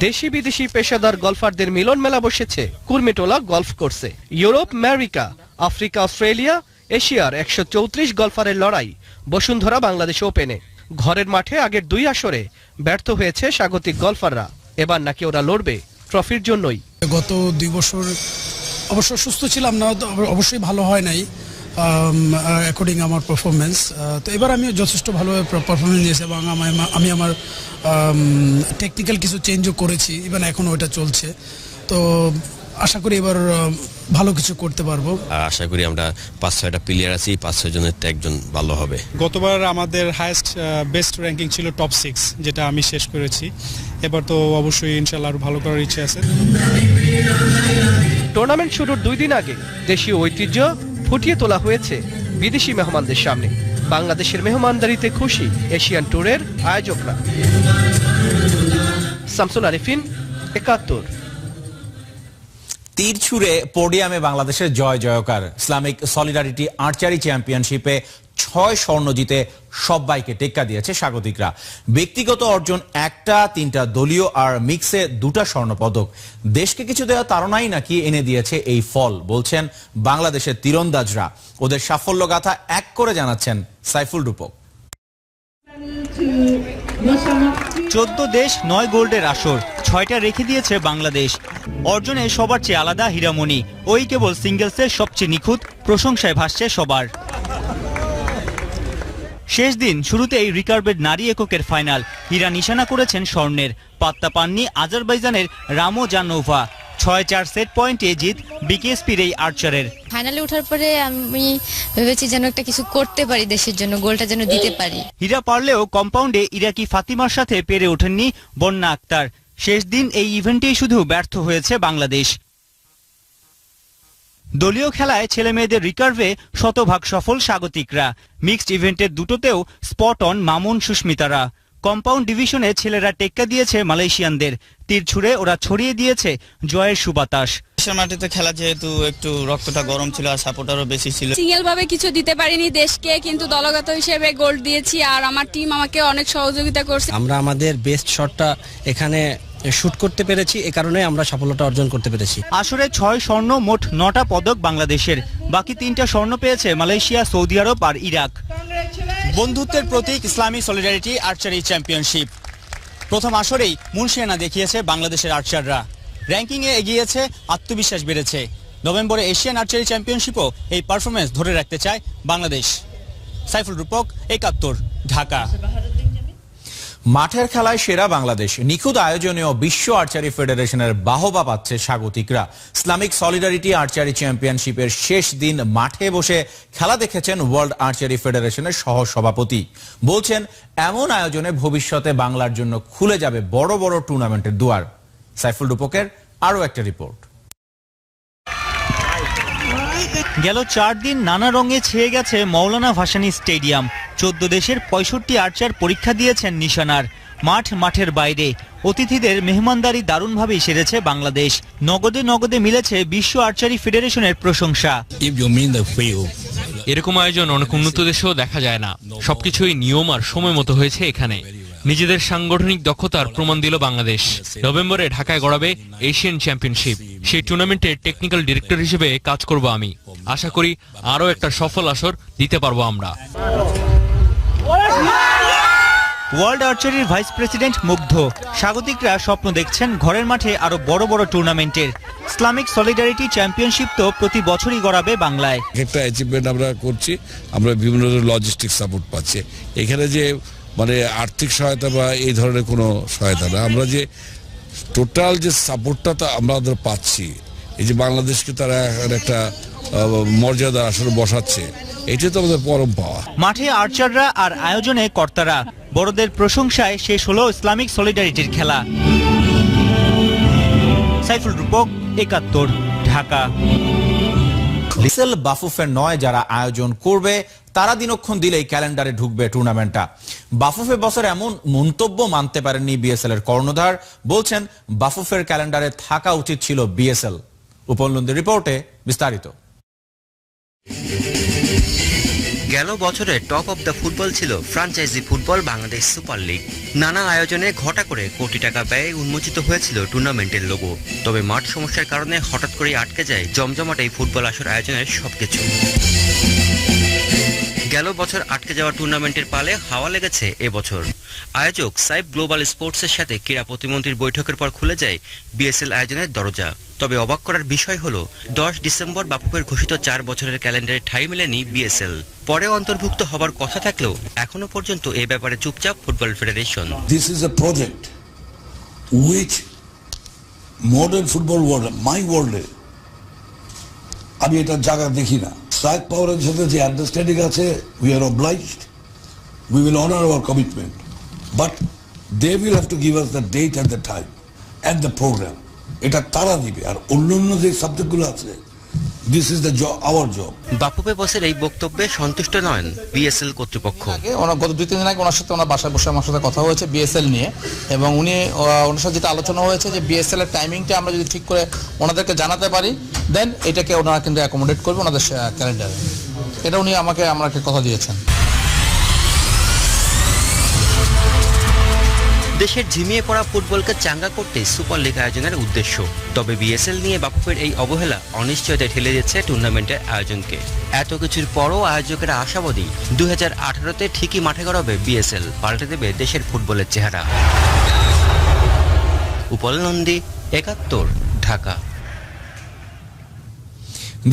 দেশি বিদেশি পেশাদার গলফারদের মিলন মেলা বসেছে। কুর্মিটোলা গলফ কোর্সে। ইউরোপ, আমেরিকা, আফ্রিকা, অস্ট্রেলিয়া, এশিয়ার একশো চৌত্রিশ গলফারের লড়াই বসুন্ধরা বাংলাদেশ ওপেনে ঘরের মাঠে আগের দুই আসরে ব্যর্থ হয়েছে স্বাগতিক গলফাররা। এবার নাকি ওরা লড়বে ট্রফির জন্যই। গত দুই বছর অবশ্য সুস্থ ছিলাম না অবশ্যই ভালো হয় নাই। অ্যাকর্ডিং আমার পারফরমেন্স তো এবার আমি যথেষ্ট ভালোভাবে পারফরমেন্স দিয়েছি এবং আমি- আমি আমার টেকনিক্যাল কিছু চেঞ্জও করেছি ইভেন এখনও ওটা চলছে। তো আশা করি এবার ভালো কিছু করতে পারব। আর আশা করি আমরা পাঁচ ছয়টা প্লেয়ার আছি পাঁচ ছয় জনের তো একজন ভালো হবে। গতবার আমাদের হায়েস্ট বেস্ট র্যাঙ্কিং ছিল টপ সিক্স যেটা আমি শেষ করেছি। এবার তো অবশ্যই ইনশাল্লাহ আরও ভালো করার ইচ্ছে আছে। টুর্নামেন্ট শুরুর দুই দিন আগে দেশীয় ঐতিহ্য ফুটিয়ে তোলা হয়েছে বিদেশি মেহমানদের সামনে। বাংলাদেশের মেহমানদারিতে খুশি এশিয়ান ট্যুরের আয়োজকরা। শামসুল আরিফিন, একাত্তর। তীর ছুড়ে পোডিয়ামে বাংলাদেশের জয় জয়কার। ইসলামিক সলিডারিটি আর্চারি চ্যাম্পিয়নশিপে ছয় স্বর্ণ জিতে সবাইকে টেক্কা দিয়েছে স্বাগতিকরা। ব্যক্তিগত অর্জন একটা, তিনটা দলীয় আর মিক্সে দুটা স্বর্ণ পদক। দেশকে কিছু দেওয়া তারণাই নাকি এনে দিয়েছে এই ফল, বলছেন বাংলাদেশের তীরন্দাজরা ওদের সাফল্য গাথা এক করে জানাচ্ছেন সাইফুল রূপক। চোদ্দ দেশ, নয় গোল্ডের আসর, ছয়টা রেখে দিয়েছে বাংলাদেশ। অর্জনে সবার চেয়ে আলাদা হীরামণি। ওই কেবল সিঙ্গেলসের সবচেয়ে নিখুঁত, প্রশংসায় ভাসছে সবার। শেষ দিন শুরুতেই রিকার্বের নারী এককের ফাইনাল। হীরা নিশানা করেছেন স্বর্ণের। পাত্তা পাননি আজারবাইজানের রামো জানোভা। ছয় চার সেট পয়েন্টে জিত বিকেএসপির এই আর্চারের। ফাইনালে ওঠার পরে আমি ভেবেছি যেন একটা কিছু করতে পারি দেশের জন্য গোলটা যেন দিতে পারি। হীরা পারলেও কম্পাউন্ডে ইরাকি ফাতিমার সাথে পেরে ওঠেননি বন্যা আক্তার। শেষ দিন এই ইভেন্টেই শুধু ব্যর্থ হয়েছে বাংলাদেশ। দলীয় খেলায় ছেলে মেয়েদের রিকার্ভে শতভাগ সফল স্বাগতিকরা। মিক্সড ইভেন্টের দুটোতেও স্পট অন মামুন সুস্মিতারা। কম্পাউন্ড ডিভিশনে ছেলেরা টেক্কা দিয়েছে মালয়েশিয়ানদের। তীর ছুড়ে ওরা ছড়িয়ে দিয়েছে জয়ের সুবাতাস। দেশের মাটিতে খেলা যেহেতু একটু রক্তটা গরম ছিল আর সাপোর্টারও বেশি ছিল। সিঙ্গেল ভাবে কিছু দিতে পারিনি দেশকে কিন্তু দলগত হিসেবে গোল্ড দিয়েছি আর আমার টিম আমাকে অনেক সহযোগিতা করছে। আমরা আমাদের বেস্ট শটটা এখানে শুট করতে পেরেছি, এ কারণে আমরা সফলতা অর্জন করতে পেরেছি। আসরে ছয় স্বর্ণ, মোট নটা পদক বাংলাদেশের। বাকি তিনটা স্বর্ণ পেয়েছে মালয়েশিয়া, সৌদি আরব আর ইরাক। বন্ধুত্বের প্রতীক ইসলামী সলিডারিটি আর্চারি চ্যাম্পিয়নশিপ প্রথম আসরেই মুন্সিয়ানা দেখিয়েছে বাংলাদেশের আর্চাররা র্যাঙ্কিংয়ে এগিয়েছে, আত্মবিশ্বাস বেড়েছে। নভেম্বরে এশিয়ান আর্চারি চ্যাম্পিয়নশিপও এই পারফরমেন্স ধরে রাখতে চায় বাংলাদেশ। সাইফুল রূপক, একাত্তর, ঢাকা। মাঠের খেলায় সেরা বাংলাদেশ। নিখুঁত আয়োজনেও বিশ্ব আর্চারি ফেডারেশনের বাহবা পাচ্ছে স্বাগতিকরা। ইসলামিক সলিডারিটি আর্চারি চ্যাম্পিয়নশিপের শেষ দিন মাঠে বসে খেলা দেখেছেন ওয়ার্ল্ড আর্চারি ফেডারেশনের সহ সভাপতি বলছেন, এমন আয়োজনে ভবিষ্যতে বাংলার জন্য খুলে যাবে বড় বড় টুর্নামেন্টের দুয়ার। সাইফুল রূপকের আরও একটা রিপোর্ট গেল চার দিন নানা রঙে ছেয়ে গেছে মৌলানা ভাসানী স্টেডিয়াম। চোদ্দ দেশের পঁয়ষট্টি আর্চার পরীক্ষা দিয়েছেন নিশানার। মাঠ মাঠের বাইরে। অতিথিদের মেহমানদারি দারুণভাবেই সেরেছে বাংলাদেশ। নগদে নগদে মিলেছে বিশ্ব আর্চারি ফেডারেশনের প্রশংসা। এরকম আয়োজন অনেক উন্নত দেশেও দেখা যায় না। সবকিছুই নিয়ম আর সময় মতো হয়েছে এখানে। নিজেদের সাংগঠনিক দক্ষতার প্রমাণ দিল বাংলাদেশ। নভেম্বরে ঢাকায় গড়াবে এশিয়ান চ্যাম্পিয়নশিপ। সেই টুর্নামেন্টের টেকনিক্যাল ডিরেক্টর হিসেবে কাজ করব আমি। আশা করি আরও একটা সফল আসর দিতে পারব আমরা। ওয়ার্ল্ড আর্চারির ভাইস প্রেসিডেন্ট মুগ্ধ। স্বাগতিকরা স্বপ্ন দেখছেন ঘরের মাঠে আরও বড় বড় টুর্নামেন্টের। ইসলামিক সলিডারিটি চ্যাম্পিয়নশিপ তো প্রতি বছরই গড়াবে বাংলায়। একটা অ্যাচিভমেন্ট আমরা করছি আমরা বিভিন্ন ধরনের লজিস্টিক সাপোর্ট পাচ্ছি। এখানে যে মানে আর্থিক সহায়তা বা এই ধরনের কোনো সহায়তা না আমরা যে টোটাল যে সাপোর্টটা তা আমাদের পাচ্ছি। এই যে বাংলাদেশকে তারা একটা মর্যাদা আসলে বসাচ্ছে। এটাই তো আমাদের পরম পাওয়া। মাঠে আর্চাররা আর আয়োজনে কর্তারা। বড়দের প্রশংসায় শেষ হলো ইসলামিক সলিডারিটির খেলা। সাইফুল রূপক একাত্তর ঢাকা। লিসেল বাফুফের নয় যারা আয়োজন করবে তারা দিনক্ষণ দিলেই ক্যালেন্ডারে ঢুকবে টুর্নামেন্টটা। বাফুফে বছর এমন মন্তব্য মানতে পারেননি বিএসএল এর কর্ণধার। বলছেন বাফুফের ক্যালেন্ডারে থাকা উচিত ছিল বিএসএল। উপলব্ধি রিপোর্টে বিস্তারিত। গেল বছরে টপ অফ দ্য ফুটবল ছিল franchise football Bangladesh super league নানা আয়োজনে ঘটা করে কোটি টাকা ব্যয়ে উন্মোচিত হয়েছিল টুর্নামেন্টের লোগো তবে মাঠ সমস্যার কারণে হঠাৎ করেই আটকে যায় জমজমাট এই ফুটবল আসর আয়োজনের সবকিছু। গেল বছর আটকে যাওয়া টুর্নামেন্টের পালে হাওয়া লেগেছে এবছর আয়োজক সাইব গ্লোবাল স্পোর্টসের সাথে ক্রীড়া প্রতিমন্ত্রীর বৈঠকের পর খুলে যায় বিএসএল আয়োজনের দরজা। তবে অবাক করার বিষয় হলো দশ ডিসেম্বর বাফুফের ঘোষিত চার বছরের ক্যালেন্ডারে ঠাঁই মেলেনি বিএসএল। পরে অন্তর্ভুক্ত হবার কথা থাকলেও এখনও পর্যন্ত এ ব্যাপারে চুপচাপ football federation. Is a project which modern football world, my world এ আমি এটা জায়গা দেখি না। সাইড পাওয়ারের সাথে যে আন্ডারস্ট্যান্ডিং আছে we are obliged we will honour our commitment but they will have to give us the date at the time and the programme এটা তারা দিবে। আর অন্য অন্য যে সাবজেক্টগুলো আছে this is the job our job বাপুপে বসের এই বক্তব্যে সন্তুষ্ট নন বিএসএল কর্তৃপক্ষ। ওনার গত দুই তিন দিন আগে ওনার সাথে ওনার বাসায় বসে আমার সাথে কথা হয়েছে বিএসএল নিয়ে। এবং উনি ওনার সাথে যেটা আলোচনা হয়েছে যে বিএসএল এর টাইমিংটা আমরা যদি ঠিক করে ওনাদেরকে জানাতে পারি দেন এটাকে ওনারা কিন্তু অ্যাকোমোডেট করবে ওনাদের ক্যালেন্ডারে এটা উনি আমাকে আমাকে কথা দিয়েছেন। দেশের ঝিমিয়ে পড়া ফুটবলকে চাঙ্গা করতে সুপার লিগ আয়োজনের উদ্দেশ্য। তবে বিএসএল নিয়ে বাফুফের এই অবহেলা অনিশ্চয়তায় ঠেলে দিচ্ছে টুর্নামেন্টের আয়োজনকে। এত কিছুর পরও আয়োজকেরা আশাবাদী। দু হাজার আঠারোতে ঠিকই মাঠে গড়াবে বিএসএল, পাল্টে দেবে দেশের ফুটবলের চেহারা। উপল নন্দী একাত্তর, ঢাকা।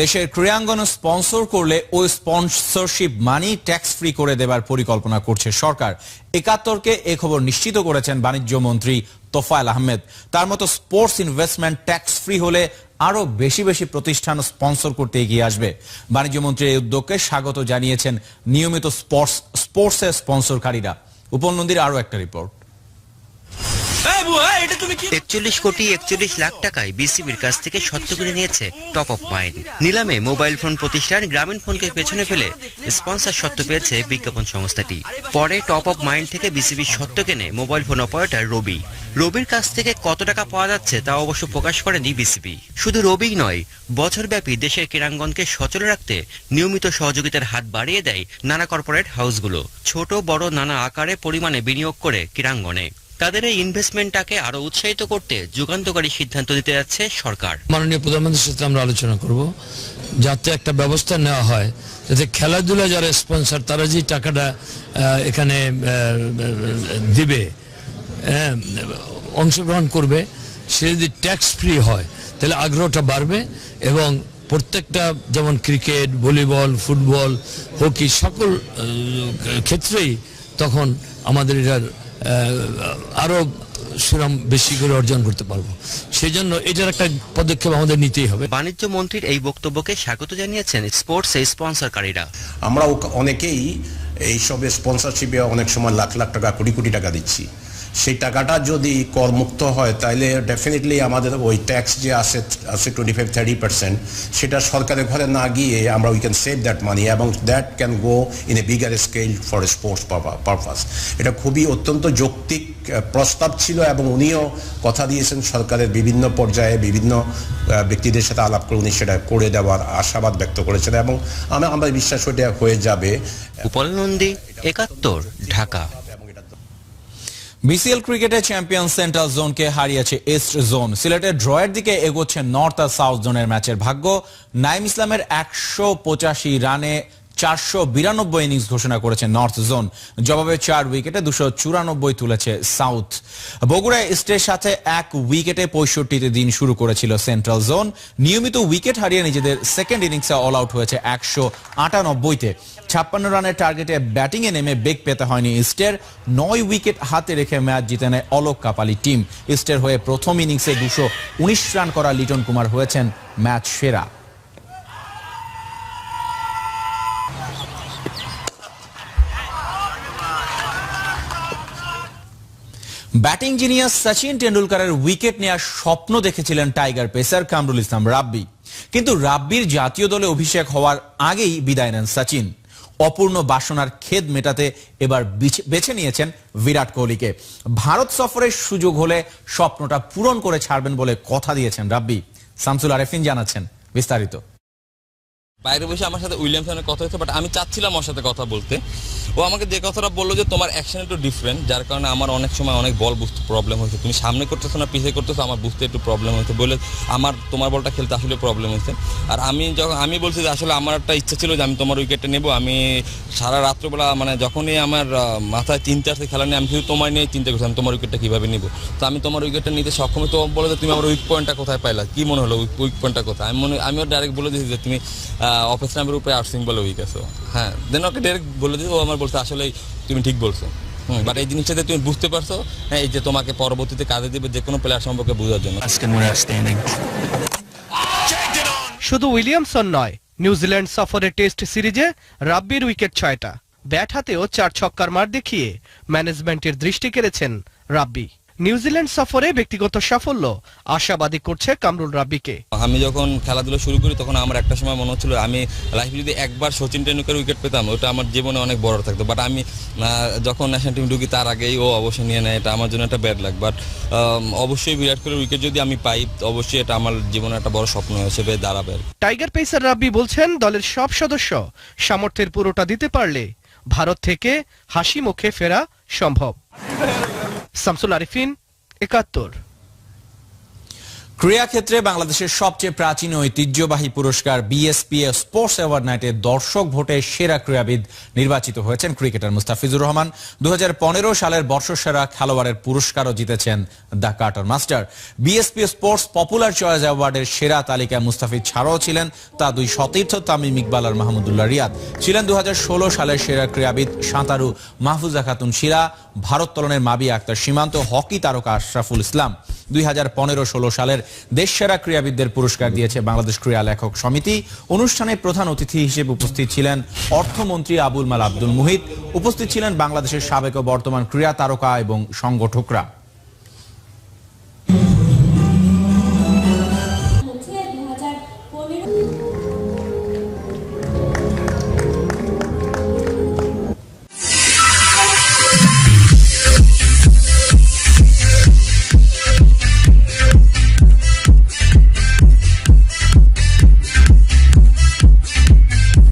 দেশের ক্রীড়াঙ্গন স্পন্সর করলে ওই স্পন্সরশিপ মানি ট্যাক্স ফ্রি করে দেবার পরিকল্পনা করছে সরকার। একাত্তরকে এ খবর নিশ্চিত করেছেন বাণিজ্য মন্ত্রী তোফায়েল আহমেদ। তার মতো স্পোর্টস ইনভেস্টমেন্ট ট্যাক্স ফ্রি হলে আরও বেশি বেশি প্রতিষ্ঠান স্পন্সর করতে এগিয়ে আসবে। বাণিজ্য মন্ত্রীর এই উদ্যোগকে স্বাগত জানিয়েছেন নিয়মিত স্পোর্টস, স্পোর্টসের স্পন্সরকারীরা। উপনন্দীর আরও একটা রিপোর্ট। একচল্লিশ কোটি একচল্লিশ লাখ টাকায় বিসিবির কাছ থেকে সত্য কিনে নিয়েছে টপ অফ মাইন্ড নিলামে মোবাইল ফোন প্রতিষ্ঠান গ্রামীণ ফোনকে পেছনে ফেলে স্পন্সর সত্য পেয়েছে বিজ্ঞাপন সংস্থাটি। পরে টপ অফ মাইন্ড থেকে বিসিবির সত্য কেনে মোবাইল ফোন অপারেটর রবি। রবির কাছ থেকে কত টাকা পাওয়া যাচ্ছে তা অবশ্য প্রকাশ করেনি বিসিবি। শুধু রবিই নয়, বছরব্যাপী দেশের ক্রীড়াঙ্গনকে সচল রাখতে নিয়মিত সহযোগিতার হাত বাড়িয়ে দেয় নানা কর্পোরেট হাউসগুলো। ছোট, বড়, নানা আকারে পরিমাণে বিনিয়োগ করে ক্রীড়াঙ্গনে। তাদের এই ইনভেস্টমেন্টটাকে আরও উৎসাহিত করতে যুগান্তকারী সিদ্ধান্ত দিতে যাচ্ছে সরকার। মাননীয় প্রধানমন্ত্রীর সাথে আমরা আলোচনা করব যাতে একটা ব্যবস্থা নেওয়া হয় যাতে খেলাধুলা যারা স্পন্সর তারা যে টাকাটা এখানে দিবে হ্যাঁ, অংশগ্রহণ করবে সে যদি ট্যাক্স ফ্রি হয় তাহলে আগ্রহটা বাড়বে এবং প্রত্যেকটা যেমন ক্রিকেট ভলিবল ফুটবল হকি সকল ক্ষেত্রেই তখন আমাদের এটার আহ, আরও সুনাম বেশি করে অর্জন করতে পারব। সেই জন্য এটার একটা পদক্ষেপ আমাদের নিতেই হবে। বাণিজ্য মন্ত্রীর এই বক্তব্যকে স্বাগত জানিয়েছেন স্পোর্টস এই স্পন্সরকারীরা। আমরা অনেকেই এইসব স্পন্সরশিপে অনেক সময় লাখ লাখ টাকা কোটি কোটি টাকা দিচ্ছি। সেই টাকাটা যদি করমুক্ত হয় তাহলে ডেফিনেটলি আমাদের ওই ট্যাক্স যে আসে আছে টোয়েন্টি ফাইভ থার্টি পার্সেন্ট সেটা সরকারের ঘরে না গিয়ে আমরা we can save that money এবং that can go in a bigger scale for sports purpose এটা খুবই অত্যন্ত যৌক্তিক প্রস্তাব ছিল এবং উনিও কথা দিয়েছেন সরকারের বিভিন্ন পর্যায়ে বিভিন্ন ব্যক্তিদের সাথে আলাপ করে উনি সেটা করে দেওয়ার আশাবাদ ব্যক্ত করেছেন এবং আমরা বিশ্বাস ওটা হয়ে যাবে। উপল নন্দী একাত্তর, ঢাকা। বিসিএল ক্রিকেটে চ্যাম্পিয়ন সেন্ট্রাল জোনকে হারিয়েছে ইস্ট জোন সিলেটের ড্রয়ের দিকে এগোচ্ছে নর্থ আর সাউথ জোনের ম্যাচের ভাগ্য। নাইম ইসলামের একশো পঁচাশি রানে চারশো বিরানব্বই ইনিংস ঘোষণা করেছে নর্থ জোন জবাবে চার উইকেটে দুশো চুরানব্বই তুলেছে সাউথ বগুড়ায় ইস্টের সাথে এক উইকেটে পঁয়ষট্টিতে দিন শুরু করেছিল সেন্ট্রাল জোন নিয়মিত উইকেট হারিয়ে নিজেদের সেকেন্ড ইনিংসে অল আউট হয়েছে একশো আটানব্বইতে। ছাপ্পান্ন রানের টার্গেটে ব্যাটিংয়ে নেমে বেগ পেতে হয়নি ইস্টের। নয় উইকেট হাতে রেখে ম্যাচ জিতে নেয় অলোক কাপালি টিম। ইস্টের হয়ে প্রথম ইনিংসে দুশো উনিশ রান করা লিটন কুমার হয়েছেন ম্যাচ সেরা। ব্যাটিং জিনিয়াস সচিন টেন্ডুলকারের উইকেট নেওয়ার স্বপ্ন দেখেছিলেন টাইগার পেসার কামরুল ইসলাম রাব্বি। কিন্তু রাব্বির জাতীয় দলে অভিষেক হওয়ার আগেই বিদায় নেন সচিন। অপূর্ণ বাসনার খেদ মেটাতে এবার বিছ- নিয়েছেন বিরাট কোহলিকে। ভারত সফরের সুযোগ হলে স্বপ্নটা পূরণ করে ছাড়বেন বলে কথা দিয়েছেন রাব্বি। শামসুল আরেফিন জানাচ্ছেন বিস্তারিত। বাইরে বসে আমার সাথে উইলিয়ামসনের কথা হয়েছে বাট আমি চাচ্ছিলাম ওর সাথে কথা বলতে। ও আমাকে যে কথাটা বলল যে তোমার অ্যাকশন একটু ডিফারেন্ট যার কারণে আমার অনেক সময় অনেক বল বুঝতে প্রবলেম হয়েছে। তুমি সামনে করতেছো না পিছিয়ে করতেছো, আমার বুঝতে একটু প্রবলেম হয়েছে বলে আমার তোমার বলটা খেলতে আসলে প্রবলেম হয়েছে। আর আমি যখন, আমি বলছি যে আসলে আমার একটা ইচ্ছা ছিল যে আমি তোমার উইকেটটা নেব, আমি সারা রাত্রবেলা মানে যখনই আমার মাথায় চিন্তা আসছে খেলা নিয়ে, আমি শুধু তোমার নিয়ে চিন্তা করছি, আমি তোমার উইকেটটা কীভাবে নিবো? তো আমি তোমার উইকেটটা নিতে সক্ষম তো বলে যে, তুমি আমার উইক পয়েন্টটা কোথায় পাইলা? কী মনে হলো উইক উইক পয়েন্টটা কোথায়? আমি মনে, আমিও ডাইরেক্ট বলে দিয়েছি যে, তুমি অফিস নামের উপরে আর্সিং বলে উইক আছো। হ্যাঁ দেন ওকে ডাইরেক্ট বলে দিয়েছি, ও আমার বলছে আসলে তুমি ঠিক বলছো। বাট এই জিনিসটাতে তুমি বুঝতে পারছ হ্যাঁ এই যে তোমাকে পরবর্তীতে কাজে দিবে যে কোনো প্লেয়ার সম্পর্কে বোঝার জন্য। শুধু উইলিয়ামসন নয় নিউজিল্যান্ড সফরে টেস্ট সিরিজে রাব্বির উইকেট ছয়টা। ব্যাট হাতেও চার ছক্কার মার দেখিয়ে ম্যানেজমেন্টের দৃষ্টি কেড়েছেন রাব্বি। নিউজিল্যান্ড সফরে ব্যক্তিগত সাফল্য আশাবাদী করছে কামরুল রাব্বিকে। আমি যখন খেলাধুলা শুরু করি তখন আমার একটা সময় মনে হচ্ছিল আমি লাইফে যদি একবার সচিন টেন্ডুলকার উইকেট পেতাম ওটা আমার জীবনে অনেক বড় থাকতো। বাট আমি যখন ন্যাশনাল টিম ঢুকি তার আগেই ও অবশ্যই নিয়ে নেয় এটা আমার জন্য একটা ব্যাড লাগ বাট অবশ্যই বিরাট কোহলির উইকেট যদি আমি পাই অবশ্যই এটা আমার জীবনে একটা বড় স্বপ্ন হিসেবে দাঁড়াবে টাইগার পেসার রাব্বি বলছেন দলের সব সদস্য সামর্থ্যের পুরোটা দিতে পারলে ভারত থেকে হাসি মুখে ফেরা সম্ভব। শামসুল আরিফিন একাত্তর ক্রীড়া ক্ষেত্রে বাংলাদেশের সবচেয়ে প্রাচীন ঐতিহ্যবাহী পুরস্কার বিএসপিএ স্পোর্টস অ্যাওয়ার্ড নাইটে দর্শক ভোটে সেরা ক্রীড়াবিদ নির্বাচিত হয়েছেন ক্রিকেটার মুস্তাফিজুর রহমান। দু সালের বর্ষসেরা খেলোয়াড়ের পুরস্কারও জিতেছেন the cutter master. BSP sports popular choice অ্যাওয়ার্ডের সেরা তালিকায় মুস্তাফিজ ছাড়াও ছিলেন তা দুই সতীর্থ তামিম ইকবাল আর মাহমুদুল্লাহ রিয়াদ। ছিলেন দু হাজার ষোলো সালের সেরা ক্রীড়াবিদ সাঁতারু মাহফুজা খাতুন শিরা, ভারোত্তোলনের মাবি আক্তার সীমান্ত, হকি তারকা আশরাফুল ইসলাম। দুই হাজার পনেরো ষোলো সালের দেশসেরা ক্রীড়াবিদদের পুরস্কার দিয়েছে বাংলাদেশ ক্রীড়া লেখক সমিতি। অনুষ্ঠানে প্রধান অতিথি হিসেবে উপস্থিত ছিলেন অর্থমন্ত্রী আবুল মাল আব্দুল মুহিত। উপস্থিত ছিলেন বাংলাদেশের সাবেক ও বর্তমান ক্রীড়া তারকা এবং সংগঠকরা।